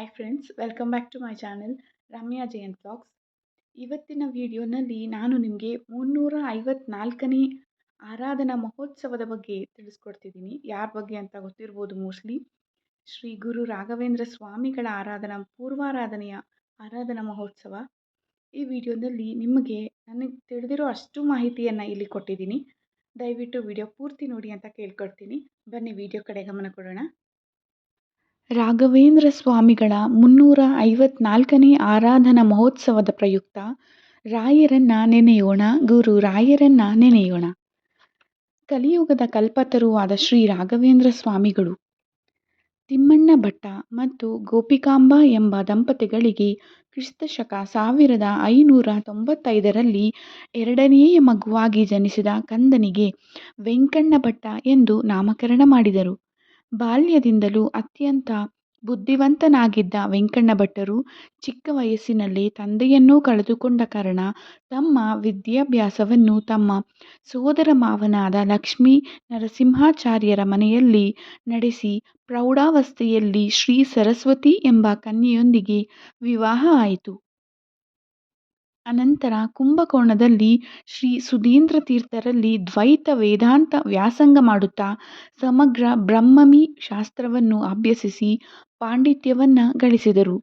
Hi friends welcome back to my channel Ramya Jayant blogs ಇವತ್ತಿನ ವಿಡಿಯೋನಲ್ಲಿ ನಾನು ನಿಮಗೆ ಮುನ್ನೂರ ಐವತ್ನಾಲ್ಕನೇ ಆರಾಧನಾ ಮಹೋತ್ಸವದ ಬಗ್ಗೆ ತಿಳಿಸ್ಕೊಡ್ತಿದ್ದೀನಿ. ಯಾರ ಬಗ್ಗೆ ಅಂತ ಗೊತ್ತಿರ್ಬೋದು ಮೋಸ್ಟ್ಲಿ ಶ್ರೀ ಗುರು ರಾಘವೇಂದ್ರ ಸ್ವಾಮಿಗಳ ಆರಾಧನಾ, ಪೂರ್ವಾರಾಧನೆಯ ಆರಾಧನಾ ಮಹೋತ್ಸವ. ಈ ವಿಡಿಯೋದಲ್ಲಿ ನಿಮಗೆ ನನಗೆ ತಿಳಿದಿರೋ ಅಷ್ಟು ಮಾಹಿತಿಯನ್ನು ಇಲ್ಲಿ ಕೊಟ್ಟಿದ್ದೀನಿ. ದಯವಿಟ್ಟು ವಿಡಿಯೋ ಪೂರ್ತಿ ನೋಡಿ ಅಂತ ಕೇಳ್ಕೊಡ್ತೀನಿ ಬನ್ನಿ ವಿಡಿಯೋ ಕಡೆ ಗಮನ ಕೊಡೋಣ. ರಾಘವೇಂದ್ರ ಸ್ವಾಮಿಗಳ ಮುನ್ನೂರ ಐವತ್ನಾಲ್ಕನೇ ಆರಾಧನಾ ಮಹೋತ್ಸವದ ಪ್ರಯುಕ್ತ ರಾಯರನ್ನ ನೆನೆಯೋಣ, ಗುರು ರಾಯರನ್ನ ನೆನೆಯೋಣ. ಕಲಿಯುಗದ ಕಲ್ಪತರುವಾದ ಶ್ರೀ ರಾಘವೇಂದ್ರ ಸ್ವಾಮಿಗಳು. ತಿಮ್ಮಣ್ಣ ಭಟ್ಟ ಮತ್ತು ಗೋಪಿಕಾಂಬ ಎಂಬ ದಂಪತಿಗಳಿಗೆ ಕ್ರಿಸ್ತಶಕ ಸಾವಿರದ ಐನೂರ ತೊಂಬತ್ತೈದರಲ್ಲಿ ಎರಡನೆಯ ಮಗುವಾಗಿ ಜನಿಸಿದ ಕಂದನಿಗೆ ವೆಂಕಣ್ಣ ಭಟ್ಟ ಎಂದು ನಾಮಕರಣ ಮಾಡಿದರು. ಬಾಲ್ಯದಿಂದಲೂ ಅತ್ಯಂತ ಬುದ್ಧಿವಂತನಾಗಿದ್ದ ವೆಂಕಣ್ಣ ಭಟ್ಟರು ಚಿಕ್ಕ ವಯಸ್ಸಿನಲ್ಲಿ ತಂದೆಯನ್ನೂ ಕಳೆದುಕೊಂಡ ಕಾರಣ ತಮ್ಮ ವಿದ್ಯಾಭ್ಯಾಸವನ್ನು ತಮ್ಮ ಸೋದರ ಮಾವನಾದ ಲಕ್ಷ್ಮೀ ನರಸಿಂಹಾಚಾರ್ಯರ ಮನೆಯಲ್ಲಿ ನಡೆಸಿ ಪ್ರೌಢಾವಸ್ಥೆಯಲ್ಲಿ ಶ್ರೀ ಸರಸ್ವತಿ ಎಂಬ ಕನ್ಯೆಯೊಂದಿಗೆ ವಿವಾಹ ಆಯಿತು. ಅನಂತರ ಕುಂಭಕೋಣದಲ್ಲಿ ಶ್ರೀ ಸುಧೀಂದ್ರ ತೀರ್ಥರಲ್ಲಿ ದ್ವೈತ ವೇದಾಂತ ವ್ಯಾಸಂಗ ಮಾಡುತ್ತಾ ಸಮಗ್ರ ಬ್ರಹ್ಮಮಿ ಶಾಸ್ತ್ರವನ್ನು ಅಭ್ಯಸಿಸಿ ಪಾಂಡಿತ್ಯವನ್ನು ಗಳಿಸಿದರು.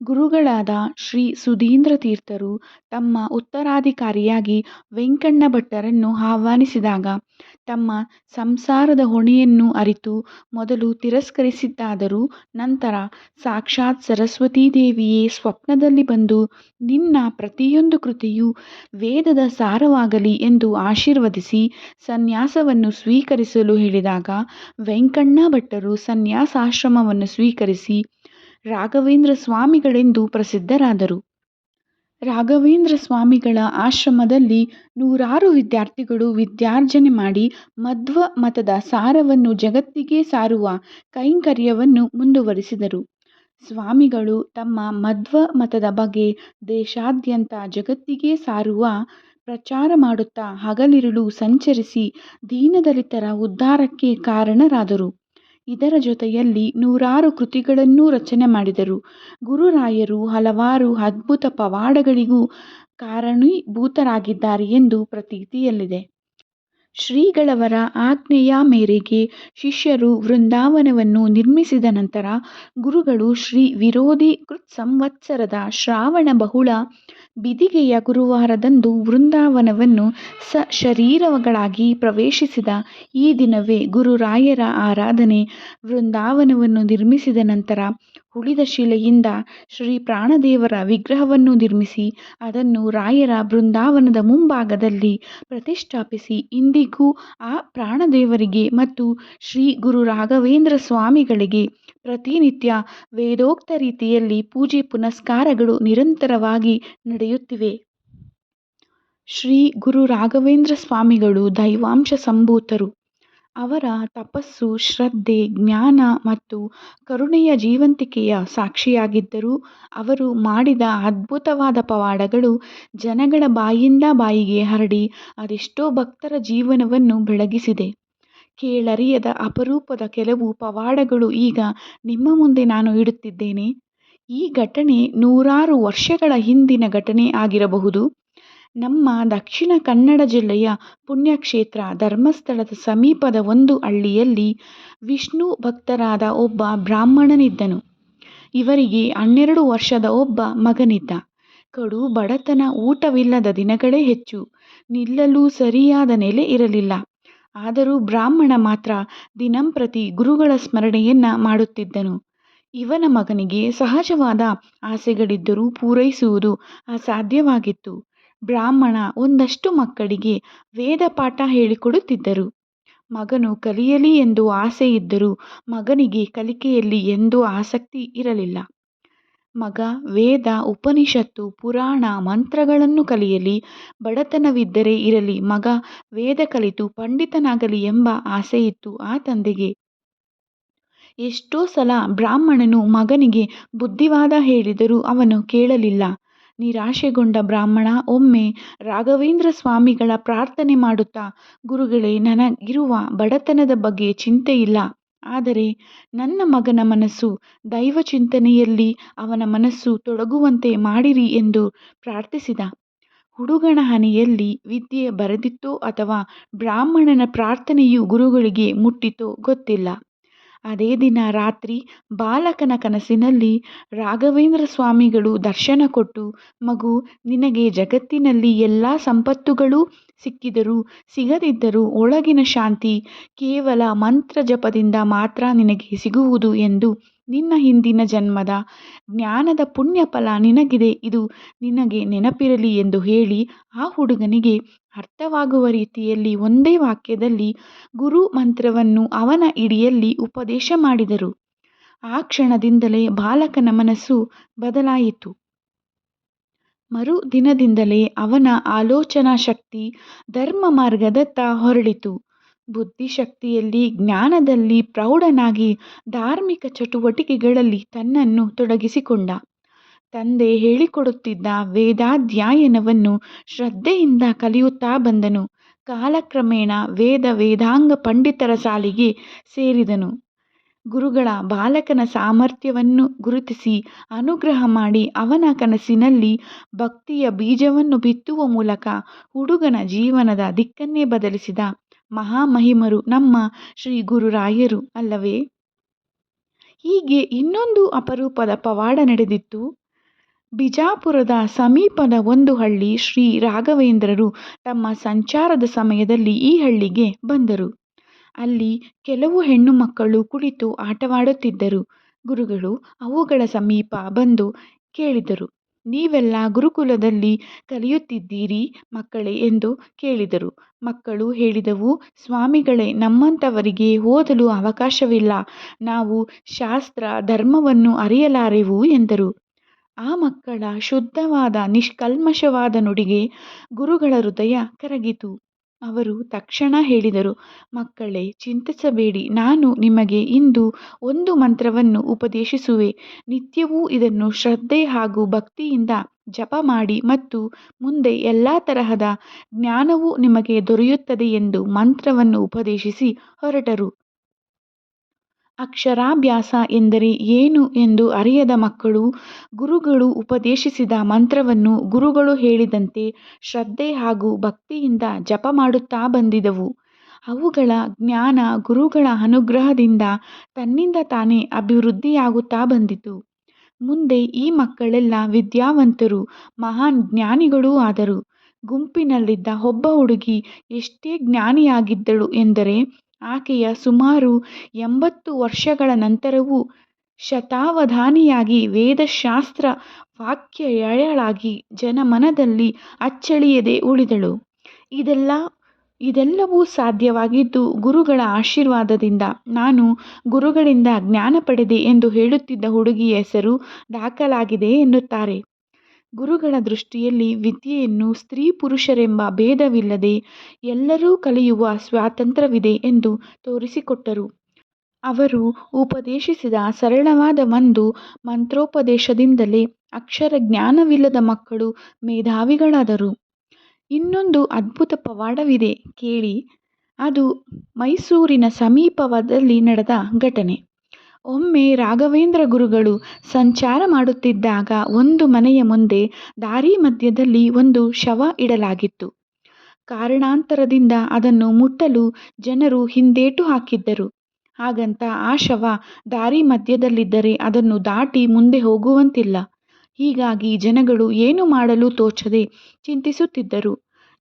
ಗುರುಗಳಾದ ಶ್ರೀ ಸುಧೀಂದ್ರ ತೀರ್ಥರು ತಮ್ಮ ಉತ್ತರಾಧಿಕಾರಿಯಾಗಿ ವೆಂಕಣ್ಣ ಭಟ್ಟರನ್ನು ಆಹ್ವಾನಿಸಿದಾಗ ತಮ್ಮ ಸಂಸಾರದ ಹೊಣೆಯನ್ನು ಅರಿತು ಮೊದಲು ತಿರಸ್ಕರಿಸಿದ್ದಾದರೂ ನಂತರ ಸಾಕ್ಷಾತ್ ಸರಸ್ವತೀ ದೇವಿಯೇ ಸ್ವಪ್ನದಲ್ಲಿ ಬಂದು ನಿನ್ನ ಪ್ರತಿಯೊಂದು ಕೃತಿಯು ವೇದದ ಸಾರವಾಗಲಿ ಎಂದು ಆಶೀರ್ವದಿಸಿ ಸನ್ಯಾಸವನ್ನು ಸ್ವೀಕರಿಸಲು ಹೇಳಿದಾಗ ವೆಂಕಣ್ಣ ಭಟ್ಟರು ಸನ್ಯಾಸಾಶ್ರಮವನ್ನು ಸ್ವೀಕರಿಸಿ ರಾಘವೇಂದ್ರ ಸ್ವಾಮಿಗಳೆಂದು ಪ್ರಸಿದ್ಧರಾದರು. ರಾಘವೇಂದ್ರ ಸ್ವಾಮಿಗಳ ಆಶ್ರಮದಲ್ಲಿ ನೂರಾರು ವಿದ್ಯಾರ್ಥಿಗಳು ವಿದ್ಯಾರ್ಜನೆ ಮಾಡಿ ಮಧ್ವ ಮತದ ಸಾರವನ್ನು ಜಗತ್ತಿಗೆ ಸಾರುವ ಕೈಂಕರ್ಯವನ್ನು ಮುಂದುವರಿಸಿದರು. ಸ್ವಾಮಿಗಳು ತಮ್ಮ ಮಧ್ವ ಮತದ ಬಗ್ಗೆ ದೇಶಾದ್ಯಂತ ಜಗತ್ತಿಗೆ ಸಾರುವ ಪ್ರಚಾರ ಮಾಡುತ್ತಾ ಹಗಲಿರುಳು ಸಂಚರಿಸಿ ದೀನದಲಿತರ ಉದ್ಧಾರಕ್ಕೆ ಕಾರಣರಾದರು. ಇದರ ಜೊತೆಯಲ್ಲಿ ನೂರಾರು ಕೃತಿಗಳನ್ನೂ ರಚನೆ ಮಾಡಿದರು. ಗುರುರಾಯರು ಹಲವಾರು ಅದ್ಭುತ ಪವಾಡಗಳಿಗೂ ಕಾರಣೀಭೂತರಾಗಿದ್ದಾರೆ ಎಂದು ಪ್ರತೀತಿಯಲ್ಲಿದೆ. ಶ್ರೀಗಳವರ ಆಜ್ಞೆಯ ಮೇರೆಗೆ ಶಿಷ್ಯರು ವೃಂದಾವನವನ್ನು ನಿರ್ಮಿಸಿದ ನಂತರ ಗುರುಗಳು ಶ್ರೀ ವಿರೋಧಿ ಕೃತ್ ಸಂವತ್ಸರದ ಶ್ರಾವಣ ಬಹುಳ ಬಿದಿಗೆಯ ಗುರುವಾರದಂದು ವೃಂದಾವನವನ್ನು ಸ ಶರೀರಗಳಾಗಿ ಪ್ರವೇಶಿಸಿದ ಈ ದಿನವೇ ಗುರುರಾಯರ ಆರಾಧನೆ ವೃಂದಾವನವನ್ನು ನಿರ್ಮಿಸಿದ ನಂತರ ಉಳಿದ ಶಿಲೆಯಿಂದ ಶ್ರೀ ಪ್ರಾಣದೇವರ ವಿಗ್ರಹವನ್ನು ನಿರ್ಮಿಸಿ, ಅದನ್ನು ರಾಯರ ಬೃಂದಾವನದ ಮುಂಭಾಗದಲ್ಲಿ ಪ್ರತಿಷ್ಠಾಪಿಸಿ, ಇಂದಿಗೂ ಆ ಪ್ರಾಣದೇವರಿಗೆ ಮತ್ತು ಶ್ರೀ ಗುರು ರಾಘವೇಂದ್ರ ಸ್ವಾಮಿಗಳಿಗೆ ಪ್ರತಿನಿತ್ಯ ವೇದೋಕ್ತ ರೀತಿಯಲ್ಲಿ ಪೂಜೆ ಪುನಸ್ಕಾರಗಳು ನಿರಂತರವಾಗಿ ನಡೆಯುತ್ತಿವೆ. ಶ್ರೀ ಗುರು ರಾಘವೇಂದ್ರ ಸ್ವಾಮಿಗಳು ದೈವಾಂಶ ಸಂಭೂತರು. ಅವರ ತಪಸ್ಸು, ಶ್ರದ್ಧೆ, ಜ್ಞಾನ ಮತ್ತು ಕರುಣೆಯ ಜೀವಂತಿಕೆಯ ಸಾಕ್ಷಿಯಾಗಿದ್ದರು ಅವರು ಮಾಡಿದ ಅದ್ಭುತವಾದ ಪವಾಡಗಳು ಜನಗಳ ಬಾಯಿಂದ ಬಾಯಿಗೆ ಹರಡಿ ಅದೆಷ್ಟೋ ಭಕ್ತರ ಜೀವನವನ್ನು ಬೆಳಗಿಸಿದೆ. ಕೇಳರಿಯದ ಅಪರೂಪದ ಕೆಲವು ಪವಾಡಗಳು ಈಗ ನಿಮ್ಮ ಮುಂದೆ ನಾನು ಇಡುತ್ತಿದ್ದೇನೆ. ಈ ಘಟನೆ ನೂರಾರು ವರ್ಷಗಳ ಹಿಂದಿನ ಘಟನೆ ಆಗಿರಬಹುದು. ನಮ್ಮ ದಕ್ಷಿಣ ಕನ್ನಡ ಜಿಲ್ಲೆಯ ಪುಣ್ಯಕ್ಷೇತ್ರ ಧರ್ಮಸ್ಥಳದ ಸಮೀಪದ ಒಂದು ಹಳ್ಳಿಯಲ್ಲಿ ವಿಷ್ಣು ಭಕ್ತರಾದ ಒಬ್ಬ ಬ್ರಾಹ್ಮಣನಿದ್ದನು. ಇವರಿಗೆ ಹನ್ನೆರಡು ವರ್ಷದ ಒಬ್ಬ ಮಗನಿದ್ದ. ಕಡು ಬಡತನ ಊಟವಿಲ್ಲದ ದಿನಗಳೇ ಹೆಚ್ಚು. ನಿಲ್ಲಲು ಸರಿಯಾದ ನೆಲೆ ಇರಲಿಲ್ಲ. ಆದರೂ ಬ್ರಾಹ್ಮಣ ಮಾತ್ರ ದಿನಂಪ್ರತಿ ಗುರುಗಳ ಸ್ಮರಣೆಯನ್ನ ಮಾಡುತ್ತಿದ್ದನು. ಇವನ ಮಗನಿಗೆ ಸಹಜವಾದ ಆಸೆಗಳಿದ್ದರೂ ಪೂರೈಸುವುದು ಅಸಾಧ್ಯವಾಗಿತ್ತು. ಬ್ರಾಹ್ಮಣ ಒಂದಷ್ಟು ಮಕ್ಕಳಿಗೆ ವೇದ ಪಾಠ ಹೇಳಿಕೊಡುತ್ತಿದ್ದರು. ಮಗನು ಕಲಿಯಲಿ ಎಂದು ಆಸೆ ಇದ್ದರೂ ಮಗನಿಗೆ ಕಲಿಕೆಯಲ್ಲಿ ಎಂದೂ ಆಸಕ್ತಿ ಇರಲಿಲ್ಲ. ಮಗ ವೇದ, ಉಪನಿಷತ್ತು, ಪುರಾಣ ಮಂತ್ರಗಳನ್ನು ಕಲಿಯಲಿ, ಬಡತನವಿದ್ದರೆ ಇರಲಿ, ಮಗ ವೇದ ಕಲಿತು ಪಂಡಿತನಾಗಲಿ ಎಂಬ ಆಸೆಯಿತ್ತು ಆ ತಂದೆಗೆ. ಎಷ್ಟೋ ಸಲ ಬ್ರಾಹ್ಮಣನು ಮಗನಿಗೆ ಬುದ್ಧಿವಾದ ಹೇಳಿದರೂ ಅವನು ಕೇಳಲಿಲ್ಲ. ನಿರಾಶೆಗೊಂಡ ಬ್ರಾಹ್ಮಣ ಒಮ್ಮೆ ರಾಘವೇಂದ್ರ ಸ್ವಾಮಿಗಳ ಪ್ರಾರ್ಥನೆ ಮಾಡುತ್ತಾ, ಗುರುಗಳೇ, ನನಗಿರುವ ಬಡತನದ ಬಗ್ಗೆ ಚಿಂತೆ ಇಲ್ಲ ಆದರೆ ನನ್ನ ಮಗನ ಮನಸ್ಸು ದೈವ ಚಿಂತನೆಯಲ್ಲಿ ಅವನ ಮನಸ್ಸು ತೊಡಗುವಂತೆ ಮಾಡಿರಿ ಎಂದು ಪ್ರಾರ್ಥಿಸಿದ. ಹುಡುಗನ ಹನಿಯಲ್ಲಿ ವಿದ್ಯೆ ಬರೆದಿತ್ತೋ ಅಥವಾ ಬ್ರಾಹ್ಮಣನ ಪ್ರಾರ್ಥನೆಯು ಗುರುಗಳಿಗೆ ಮುಟ್ಟಿತೋ ಗೊತ್ತಿಲ್ಲ. ಅದೇ ದಿನ ರಾತ್ರಿ ಬಾಲಕನ ಕನಸಿನಲ್ಲಿ ರಾಘವೇಂದ್ರ ಸ್ವಾಮಿಗಳು ದರ್ಶನ ಕೊಟ್ಟು, ಮಗು, ನಿನಗೆ ಜಗತ್ತಿನಲ್ಲಿ ಎಲ್ಲ ಸಂಪತ್ತುಗಳೂ ಸಿಕ್ಕಿದರೂ, ಸಿಗದಿದ್ದರೂ ಒಳಗಿನ ಶಾಂತಿ ಕೇವಲ ಮಂತ್ರ ಜಪದಿಂದ ಮಾತ್ರ ನಿನಗೆ ಸಿಗುವುದು ಎಂದು ನಿನ್ನ ಹಿಂದಿನ ಜನ್ಮದ ಜ್ಞಾನದ ಪುಣ್ಯಫಲ ನಿನಗಿದೆ ಇದು ನಿನಗೆ ನೆನಪಿರಲಿ ಎಂದು ಹೇಳಿ ಆ ಹುಡುಗನಿಗೆ ಅರ್ಥವಾಗುವ ರೀತಿಯಲ್ಲಿ ಒಂದೇ ವಾಕ್ಯದಲ್ಲಿ ಗುರು ಮಂತ್ರವನ್ನು ಅವನ ಇಡಿಯಲ್ಲಿ ಉಪದೇಶ ಮಾಡಿದರು. ಆ ಕ್ಷಣದಿಂದಲೇ ಬಾಲಕನ ಮನಸ್ಸು ಬದಲಾಯಿತು. ಮರುದಿನದಿಂದಲೇ ಅವನ ಆಲೋಚನಾ ಶಕ್ತಿ ಧರ್ಮ ಮಾರ್ಗದತ್ತ ಹೊರಳಿತು. ಬುದ್ಧಿಶಕ್ತಿಯಲ್ಲಿ ಜ್ಞಾನದಲ್ಲಿ ಪ್ರೌಢನಾಗಿ ಧಾರ್ಮಿಕ ಚಟುವಟಿಕೆಗಳಲ್ಲಿ ತನ್ನನ್ನು ತೊಡಗಿಸಿಕೊಂಡ. ತಂದೆ ಹೇಳಿಕೊಡುತ್ತಿದ್ದ ವೇದಾಧ್ಯಯನವನ್ನು ಶ್ರದ್ಧೆಯಿಂದ ಕಲಿಯುತ್ತಾ ಬಂದನು. ಕಾಲಕ್ರಮೇಣ ವೇದ ವೇದಾಂಗ ಪಂಡಿತರ ಸಾಲಿಗೆ ಸೇರಿದನು. ಗುರುಗಳ ಬಾಲಕನ ಸಾಮರ್ಥ್ಯವನ್ನು ಗುರುತಿಸಿ ಅನುಗ್ರಹ ಮಾಡಿ ಅವನ ಕನಸಿನಲ್ಲಿ ಭಕ್ತಿಯ ಬೀಜವನ್ನು ಬಿತ್ತುವ ಮೂಲಕ ಹುಡುಗನ ಜೀವನದ ದಿಕ್ಕನ್ನೇ ಬದಲಿಸಿದ ಮಹಾಮಹಿಮರು ನಮ್ಮ ಶ್ರೀ ಗುರುರಾಯರು ಅಲ್ಲವೇ? ಹೀಗೆ ಇನ್ನೊಂದು ಅಪರೂಪದ ಪವಾಡ ನಡೆದಿತ್ತು. ಬಿಜಾಪುರದ ಸಮೀಪದ ಒಂದು ಹಳ್ಳಿ. ಶ್ರೀ ರಾಘವೇಂದ್ರರು ತಮ್ಮ ಸಂಚಾರದ ಸಮಯದಲ್ಲಿ ಈ ಹಳ್ಳಿಗೆ ಬಂದರು. ಅಲ್ಲಿ ಕೆಲವು ಹೆಣ್ಣು ಮಕ್ಕಳು ಕುಳಿತು ಆಟವಾಡುತ್ತಿದ್ದರು. ಗುರುಗಳು ಅವುಗಳ ಸಮೀಪ ಬಂದು ಕೇಳಿದರು, ನೀವೆಲ್ಲ ಗುರುಕುಲದಲ್ಲಿ ಕಲಿಯುತ್ತಿದ್ದೀರಿ ಮಕ್ಕಳೇ ಎಂದು ಕೇಳಿದರು. ಮಕ್ಕಳು ಹೇಳಿದವು, ಸ್ವಾಮಿಗಳೇ, ನಮ್ಮಂಥವರಿಗೆ ಓದಲು ಅವಕಾಶವಿಲ್ಲ. ನಾವು ಶಾಸ್ತ್ರ, ಧರ್ಮವನ್ನು ಅರಿಯಲಾರೆವು ಎಂದರು. ಆ ಮಕ್ಕಳ ಶುದ್ಧವಾದ ನಿಷ್ಕಲ್ಮಶವಾದ ನುಡಿಗೆ ಗುರುಗಳ ಹೃದಯ ಕರಗಿತು. ಅವರು ತಕ್ಷಣ ಹೇಳಿದರು, ಮಕ್ಕಳೇ, ಚಿಂತಿಸಬೇಡಿ. ನಾನು ನಿಮಗೆ ಇಂದು ಒಂದು ಮಂತ್ರವನ್ನು ಉಪದೇಶಿಸುವೆ. ನಿತ್ಯವೂ ಇದನ್ನು ಶ್ರದ್ಧೆ ಹಾಗೂ ಭಕ್ತಿಯಿಂದ ಜಪ ಮಾಡಿ ಮತ್ತು ಮುಂದೆ ಎಲ್ಲ ತರಹದ ಜ್ಞಾನವೂ ನಿಮಗೆ ದೊರೆಯುತ್ತದೆ ಎಂದು ಮಂತ್ರವನ್ನು ಉಪದೇಶಿಸಿ ಹೊರಟರು. ಅಕ್ಷರಾಭ್ಯಾಸ ಎಂದರೆ ಏನು ಎಂದು ಅರಿಯದ ಮಕ್ಕಳು, ಗುರುಗಳು ಉಪದೇಶಿಸಿದ ಮಂತ್ರವನ್ನು ಗುರುಗಳು ಹೇಳಿದಂತೆ ಶ್ರದ್ಧೆ ಹಾಗೂ ಭಕ್ತಿಯಿಂದ ಜಪ ಮಾಡುತ್ತಾ ಬಂದಿದವು. ಅವುಗಳ ಜ್ಞಾನ ಗುರುಗಳ ಅನುಗ್ರಹದಿಂದ ತನ್ನಿಂದ ತಾನೇ ಅಭಿವೃದ್ಧಿಯಾಗುತ್ತಾ ಬಂದಿತು. ಮುಂದೆ ಈ ಮಕ್ಕಳೆಲ್ಲ ವಿದ್ಯಾವಂತರು, ಮಹಾನ್ ಜ್ಞಾನಿಗಳೂ ಆದರು. ಗುಂಪಿನಲ್ಲಿದ್ದ ಒಬ್ಬ ಹುಡುಗಿ ಎಷ್ಟೇ ಜ್ಞಾನಿಯಾಗಿದ್ದಳು ಎಂದರೆ ಆಕೆಯ ಸುಮಾರು ಎಂಬತ್ತು ವರ್ಷಗಳ ನಂತರವೂ ಶತಾವಧಾನಿಯಾಗಿ ವೇದಶಾಸ್ತ್ರ ವಾಕ್ಯಯಳಾಗಿ ಜನಮನದಲ್ಲಿ ಅಚ್ಚಳಿಯದೆ ಉಳಿದಳು. ಇದೆಲ್ಲ, ಇದೆಲ್ಲವೂ ಸಾಧ್ಯವಾಗಿದ್ದು ಗುರುಗಳ ಆಶೀರ್ವಾದದಿಂದ. ನಾನು ಗುರುಗಳಿಂದ ಜ್ಞಾನ ಪಡೆದೆ ಎಂದು ಹೇಳುತ್ತಿದ್ದ ಹುಡುಗಿಯ ಹೆಸರು ದಾಖಲಾಗಿದೆ ಎನ್ನುತ್ತಾರೆ. ಗುರುಗಳ ದೃಷ್ಟಿಯಲ್ಲಿ ವಿದ್ಯೆಯನ್ನು ಸ್ತ್ರೀ ಪುರುಷರೆಂಬ ಭೇದವಿಲ್ಲದೆ ಎಲ್ಲರೂ ಕಲಿಯುವ ಸ್ವಾತಂತ್ರ್ಯವಿದೆ ಎಂದು ತೋರಿಸಿಕೊಟ್ಟರು. ಅವರು ಉಪದೇಶಿಸಿದ ಸರಳವಾದ ಒಂದು ಮಂತ್ರೋಪದೇಶದಿಂದಲೇ ಅಕ್ಷರ ಜ್ಞಾನವಿಲ್ಲದ ಮಕ್ಕಳು ಮೇಧಾವಿಗಳಾದರು. ಇನ್ನೊಂದು ಅದ್ಭುತ ಪವಾಡವಿದೆ ಕೇಳಿ. ಅದು ಮೈಸೂರಿನ ಸಮೀಪದಲ್ಲಿ ನಡೆದ ಘಟನೆ. ಒಮ್ಮೆ ರಾಘವೇಂದ್ರ ಗುರುಗಳು ಸಂಚಾರ ಮಾಡುತ್ತಿದ್ದಾಗ ಒಂದು ಮನೆಯ ಮುಂದೆ ದಾರಿ ಮಧ್ಯದಲ್ಲಿ ಒಂದು ಶವ ಇಡಲಾಗಿತ್ತು. ಕಾರಣಾಂತರದಿಂದ ಅದನ್ನು ಮುಟ್ಟಲು ಜನರು ಹಿಂದೇಟು ಹಾಕಿದ್ದರು. ಹಾಗಂತ ಆ ಶವ ದಾರಿ ಮಧ್ಯದಲ್ಲಿದ್ದರೆ ಅದನ್ನು ದಾಟಿ ಮುಂದೆ ಹೋಗುವಂತಿಲ್ಲ. ಹೀಗಾಗಿ ಜನಗಳು ಏನು ಮಾಡಲು ತೋಚದೆ ಚಿಂತಿಸುತ್ತಿದ್ದರು.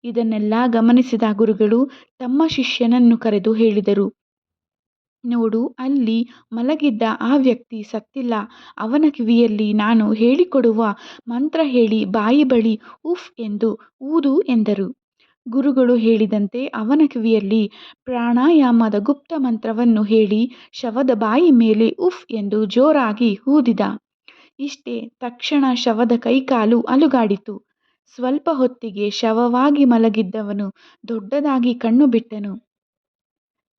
ಇದನ್ನೆಲ್ಲ ಗಮನಿಸಿದ ಗುರುಗಳು ತಮ್ಮ ಶಿಷ್ಯನನ್ನು ಕರೆದು ಹೇಳಿದರು, ನೋಡು, ಅಲ್ಲಿ ಮಲಗಿದ್ದ ಆ ವ್ಯಕ್ತಿ ಸತ್ತಿಲ್ಲ. ಅವನ ಕಿವಿಯಲ್ಲಿ ನಾನು ಹೇಳಿಕೊಡುವ ಮಂತ್ರ ಹೇಳಿ ಬಾಯಿ ಬಳಿ ಉಫ್ ಎಂದು ಊದು ಎಂದರು. ಗುರುಗಳು ಹೇಳಿದಂತೆ ಅವನ ಕಿವಿಯಲ್ಲಿ ಪ್ರಾಣಾಯಾಮದ ಗುಪ್ತ ಮಂತ್ರವನ್ನು ಹೇಳಿ ಶವದ ಬಾಯಿ ಮೇಲೆ ಉಫ್ ಎಂದು ಜೋರಾಗಿ ಊದಿದ. ಇಷ್ಟೇ, ತಕ್ಷಣ ಶವದ ಕೈಕಾಲು ಅಲುಗಾಡಿತು. ಸ್ವಲ್ಪ ಹೊತ್ತಿಗೆ ಶವವಾಗಿ ಮಲಗಿದ್ದವನು ದೊಡ್ಡದಾಗಿ ಕಣ್ಣು ಬಿಟ್ಟನು.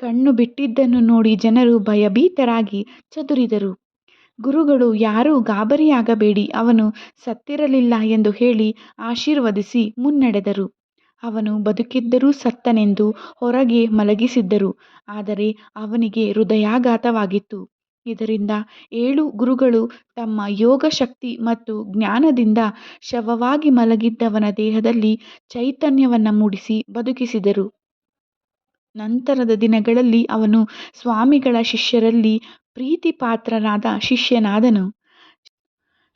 ಕಣ್ಣು ಬಿಟ್ಟಿದ್ದನ್ನು ನೋಡಿ ಜನರು ಭಯಭೀತರಾಗಿ ಚದುರಿದರು. ಗುರುಗಳು ಯಾರೂ ಗಾಬರಿಯಾಗಬೇಡಿ, ಅವನು ಸತ್ತಿರಲಿಲ್ಲ ಎಂದು ಹೇಳಿ ಆಶೀರ್ವದಿಸಿ ಮುನ್ನಡೆದರು. ಅವನು ಬದುಕಿದ್ದರೂ ಸತ್ತನೆಂದು ಹೊರಗೆ ಮಲಗಿಸಿದ್ದರು ಆದರೆ ಅವನಿಗೆ ಹೃದಯಾಘಾತವಾಗಿತ್ತು ಇದರಿಂದ ಏಳು ಗುರುಗಳು ತಮ್ಮ ಯೋಗ ಶಕ್ತಿ ಮತ್ತು ಜ್ಞಾನದಿಂದ ಶವವಾಗಿ ಮಲಗಿದ್ದವನ ದೇಹದಲ್ಲಿ ಚೈತನ್ಯವನ್ನು ಮೂಡಿಸಿ ಬದುಕಿಸಿದರು ನಂತರದ ದಿನಗಳಲ್ಲಿ ಅವನು ಸ್ವಾಮಿಗಳ ಶಿಷ್ಯರಲ್ಲಿ ಪ್ರೀತಿಪಾತ್ರನಾದ ಶಿಷ್ಯನಾದನು.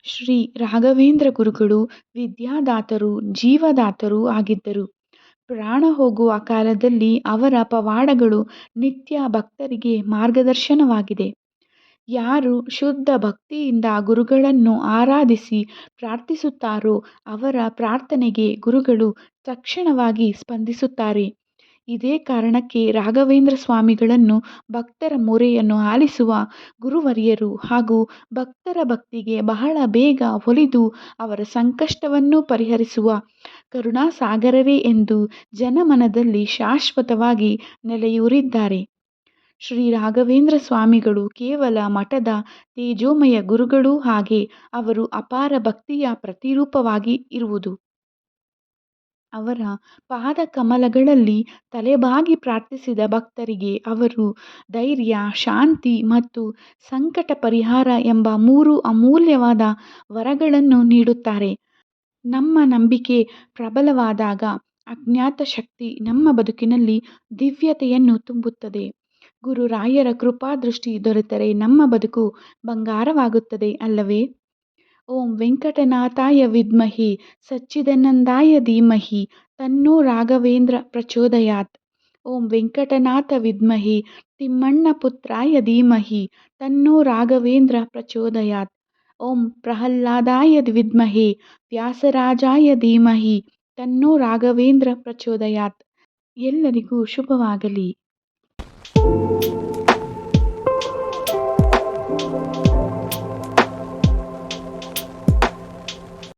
ಶ್ರೀ ರಾಘವೇಂದ್ರ ಗುರುಗಳು ವಿದ್ಯಾದಾತರು, ಜೀವದಾತರೂ ಆಗಿದ್ದರು. ಪ್ರಾಣ ಹೋಗುವ ಕಾಲದಲ್ಲಿ ಅವರ ಪವಾಡಗಳು ನಿತ್ಯ ಭಕ್ತರಿಗೆ ಮಾರ್ಗದರ್ಶನವಾಗಿದೆ. ಯಾರು ಶುದ್ಧ ಭಕ್ತಿಯಿಂದ ಗುರುಗಳನ್ನು ಆರಾಧಿಸಿ ಪ್ರಾರ್ಥಿಸುತ್ತಾರೋ ಅವರ ಪ್ರಾರ್ಥನೆಗೆ ಗುರುಗಳು ತಕ್ಷಣವಾಗಿ ಸ್ಪಂದಿಸುತ್ತಾರೆ. ಇದೇ ಕಾರಣಕ್ಕೆ ರಾಘವೇಂದ್ರ ಸ್ವಾಮಿಗಳನ್ನು ಭಕ್ತರ ಮೊರೆಯನ್ನು ಆಲಿಸುವ ಗುರುವರಿಯರು ಹಾಗೂ ಭಕ್ತರ ಭಕ್ತಿಗೆ ಬಹಳ ಬೇಗ ಒಲಿದು ಅವರ ಸಂಕಷ್ಟವನ್ನು ಪರಿಹರಿಸುವ ಕರುಣಾಸಾಗರರೇ ಎಂದು ಜನಮನದಲ್ಲಿ ಶಾಶ್ವತವಾಗಿ ನೆಲೆಯೂರಿದ್ದಾರೆ. ಶ್ರೀ ರಾಘವೇಂದ್ರ ಸ್ವಾಮಿಗಳು ಕೇವಲ ಮಠದ ತೇಜೋಮಯ ಗುರುಗಳು ಹಾಗೆ ಅವರು ಅಪಾರ ಭಕ್ತಿಯ ಪ್ರತಿರೂಪವಾಗಿ ಇರುವುದು. ಅವರ ಪಾದ ಕಮಲಗಳಲ್ಲಿ ತಲೆಬಾಗಿ ಪ್ರಾರ್ಥಿಸಿದ ಭಕ್ತರಿಗೆ ಅವರು ಧೈರ್ಯ, ಶಾಂತಿ ಮತ್ತು ಸಂಕಟ ಪರಿಹಾರ ಎಂಬ ಮೂರು ಅಮೂಲ್ಯವಾದ ವರಗಳನ್ನು ನೀಡುತ್ತಾರೆ. ನಮ್ಮ ನಂಬಿಕೆ ಪ್ರಬಲವಾದಾಗ ಅಜ್ಞಾತ ಶಕ್ತಿ ನಮ್ಮ ಬದುಕಿನಲ್ಲಿ ದಿವ್ಯತೆಯನ್ನು ತುಂಬುತ್ತದೆ. ಗುರುರಾಯರ ಕೃಪಾದೃಷ್ಟಿ ದೊರೆತರೆ ನಮ್ಮ ಬದುಕು ಬಂಗಾರವಾಗುತ್ತದೆ ಅಲ್ಲವೇ? ಓಂ ವೆಂಕಟನಾಥಾಯ ವಿದ್ಮಹಿ, ಸಚ್ಚಿದಾನಂದಾಯ ಧೀಮಹಿ, ತನ್ನೋ ರಾಘವೇಂದ್ರ ಪ್ರಚೋದಯಾತ್. ಓಂ ವೆಂಕಟನಾಥ ವಿದ್ಮಹಿ, ತಿಮ್ಮಣ್ಣ ಪುತ್ರಾಯ ಧೀಮಹಿ, ತನ್ನೋ ರಾಘವೇಂದ್ರ ಪ್ರಚೋದಯಾತ್. ಓಂ ಪ್ರಹ್ಲಾದಾಯ ವಿದ್ಮಹಿ, ವ್ಯಾಸರಾಜಾಯ ಧೀಮಹಿ, ತನ್ನೋ ರಾಘವೇಂದ್ರ ಪ್ರಚೋದಯಾತ್. ಎಲ್ಲರಿಗೂ ಶುಭವಾಗಲಿ.